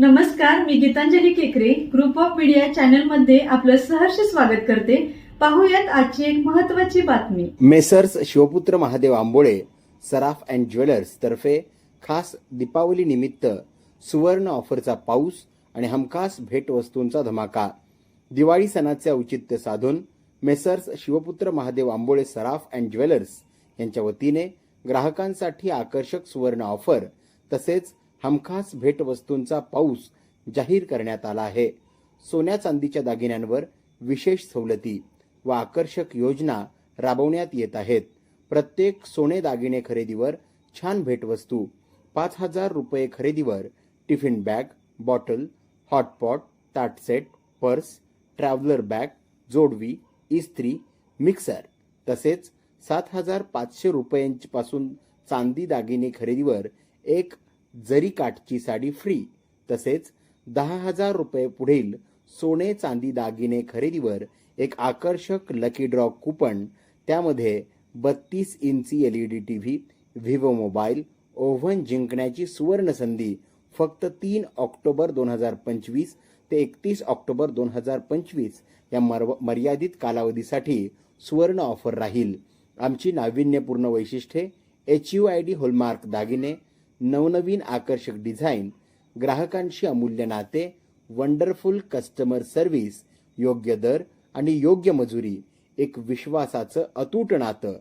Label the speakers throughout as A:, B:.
A: नमस्कार मी गीतांजली केकरे. Group of media चॅनलमध्ये आपलं सहर्ष स्वागत करते. पाहूयात आजची एक महत्वाची बातमी.
B: Messrs Shivputra Mahadev Ambole Saraf and jewellers तर्फे खास दीपावली निमित्त सुवर्ण ऑफरचा पाऊस आणि हमखास भेटवस्तूंचा धमाका. दिवाळी सणाचे औचित्य साधून messrs Shivputra Mahadev Ambole Saraf and jewellers यांच्या वतीने ग्राहकांसाठी आकर्षक सुवर्ण ऑफर तसेच हमखास भेटवस्तूंचा पाऊस जाहीर करण्यात आला आहे. सोन्या चांदीच्या दागिन्यांवर विशेष सवलती व आकर्षक योजना राबवण्यात येत आहेत. प्रत्येक सोने दागिने खरेदीवर छान भेटवस्तू पाच हजार रुपये खरेदीवर टिफिन बॅग बॉटल हॉटपॉट ताटसेट पर्स ट्रॅव्हलर बॅग जोडवी इस्त्री मिक्सर तसेच सात हजार पाचशे रुपयांपासून चांदी दागिने खरेदीवर एक जरी काठची साडी फ्री तसेच दहा हजार रुपये पुढील सोने चांदी दागिने खरेदीवर एक आकर्षक लकी ड्रॉ कुपन त्यामध्ये बत्तीस इंची L E D T V Vivo mobile oven जिंकण्याची सुवर्ण संधी फक्त तीन ऑक्टोबर दोन हजार पंचवीस ते एकतीस ऑक्टोबर दोन हजार पंचवीस या मर मर्यादित कालावधीसाठी सुवर्ण ऑफर राहील. आमची नाविन्यपूर्ण वैशिष्ट्ये H U I D hallmark दागिने नवनवीन आकर्षक डिझाईन ग्राहकांशी अमूल्य नाते वंडरफुल कस्टमर सर्व्हिस योग्य दर आणि योग्य मजुरी एक विश्वासाचं अतूट नातं.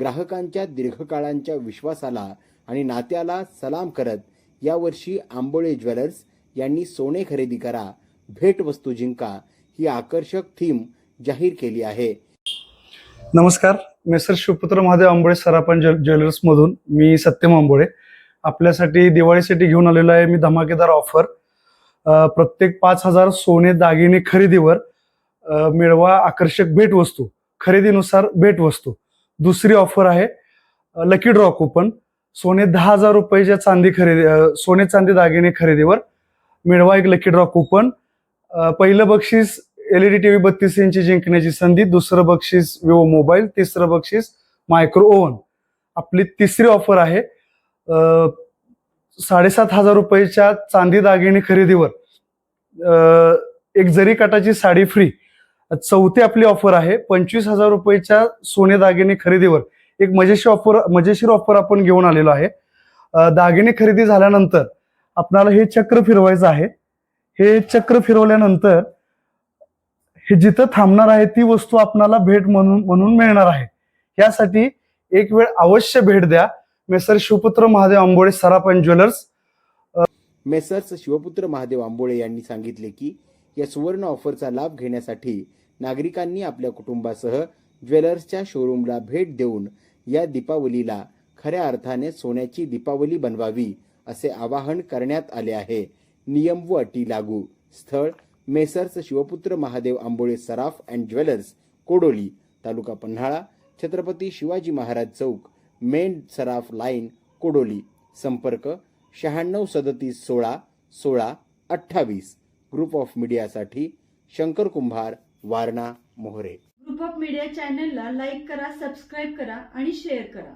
B: ग्राहकांच्या दीर्घकाळांच्या विश्वासाला आणि नात्याला सलाम करत यावर्षी आंबोळे ज्वेलर्स यांनी सोने खरेदी करा भेटवस्तू जिंका ही आकर्षक थीम जाहीर केली आहे.
C: नमस्कार मेसर शिवपुत्र महादेव आंबोळे सरापण ज्वेलर्समधून. मी सत्यम आंबोळे. आपल्यासाठी दिवाळीसाठी घेऊन आलेलो आहे मी धमाकेदार ऑफर प्रत्येक पाच हजार सोने दागिने खरेदीवर मिळवा आकर्षक भेटवस्तू खरेदीनुसार भेटवस्तू दुसरी ऑफर आहे लकी ड्रॉ कुपन सोने दहा हजार रुपयेच्या चांदी खरेदी सोने चांदी दागिने खरेदीवर मिळवा एक लकी ड्रॉ कुपन पहिलं बक्षीस एलईडी टीव्ही बत्तीस इंची जिंकण्याची संधी दुसरं बक्षीस विवो मोबाईल तिसरं बक्षीस मायक्रो ओव्हन आपली तिसरी ऑफर आहे साडेसात हजार रुपयेच्या चांदी दागिने खरेदीवर एक जरी काटाची साडी फ्री चौथी आपली ऑफर आहे पंचवीस हजार रुपयेच्या सोने दागिने खरेदीवर एक मजेशीर ऑफर मजेशीर ऑफर आपण घेऊन आलेलो आहे. दागिने खरेदी झाल्यानंतर आपणाला हे चक्र फिरवायचं आहे. हे चक्र फिरवल्यानंतर हे जिथं थांबणार आहे ती वस्तू आपणाला भेट म्हणून म्हणून मिळणार आहे. यासाठी एक वेळ अवश्य भेट द्या. मेसर शिवपुत्र महादेव आंबोळे सराफ ज्वेलर्स.
B: मेसर्स शिवपुत्र महादेव आंबोळे यांनी सांगितले की या सुवर्ण ऑफरचा लाभ घेण्यासाठी नागरिकांनी आपल्या कुटुंबासह ज्वेलर्सच्या शोरूमला भेट देऊन या दीपावलीला खऱ्या अर्थाने सोन्याची दीपावली बनवावी असे आवाहन करण्यात आले आहे. नियम व अटी लागू. स्थळ messrs Shivputra Mahadev Ambole Saraf and jewellers Kodoli taluka Panhala Chhatrapati Shivaji Maharaj chowk. Main Saraf line Kodoli. संपर्क शहाण्णव सदतीस सोळा सोळा अठ्ठावीस. Group of मीडियासाठी Shankar Kumbhar Warana Mohare.
A: Group of media चॅनलला लाईक करा सबस्क्राईब करा आणि शेअर करा.